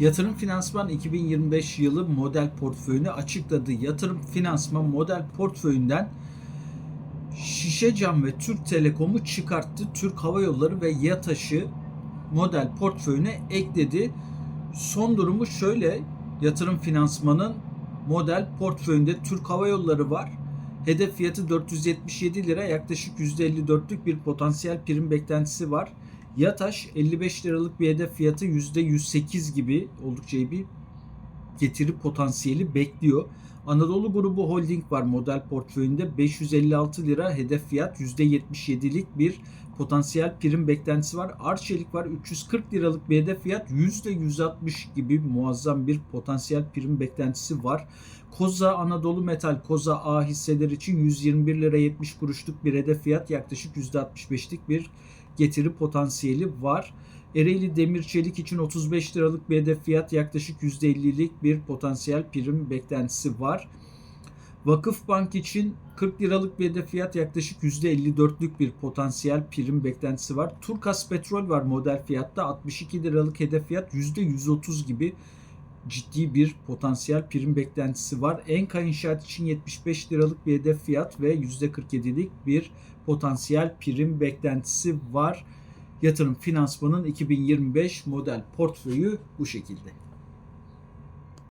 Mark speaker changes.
Speaker 1: Yatırım Finansman 2025 yılı model portföyünü açıkladı. Yatırım Finansman model portföyünden Şişe Cam ve Türk Telekom'u çıkarttı. Türk Hava Yolları ve YATAŞ'ı model portföyüne ekledi. Son durumu şöyle. Yatırım Finansman'ın model portföyünde Türk Hava Yolları var. Hedef fiyatı 477 lira yaklaşık %54'lük bir potansiyel prim beklentisi var. Yataş 55 liralık bir hedef fiyatı %108 gibi oldukça iyi bir getiri potansiyeli bekliyor. Anadolu Grubu Holding var model portföyünde 556 lira hedef fiyat %77'lik bir potansiyel prim beklentisi var. Arçelik var 340 liralık bir hedef fiyat %160 gibi muazzam bir potansiyel prim beklentisi var. Koza Anadolu Metal Koza A hisseler için 121 lira 70 kuruşluk bir hedef fiyat yaklaşık %65'lik bir getiri potansiyeli var. Ereğli Demir Çelik için 35 liralık bir hedef fiyat yaklaşık %50'lik bir potansiyel prim beklentisi var. Vakıf Bank için 40 liralık bir hedef fiyat yaklaşık %54'lük bir potansiyel prim beklentisi var. Turkas Petrol var model fiyatta 62 liralık hedef fiyat %130 gibi ciddi bir potansiyel prim beklentisi var. Enka İnşaat için 75 liralık bir hedef fiyat ve %47'lik bir potansiyel prim beklentisi var. Yatırım Finansman'ın 2025 model portföyü bu şekilde.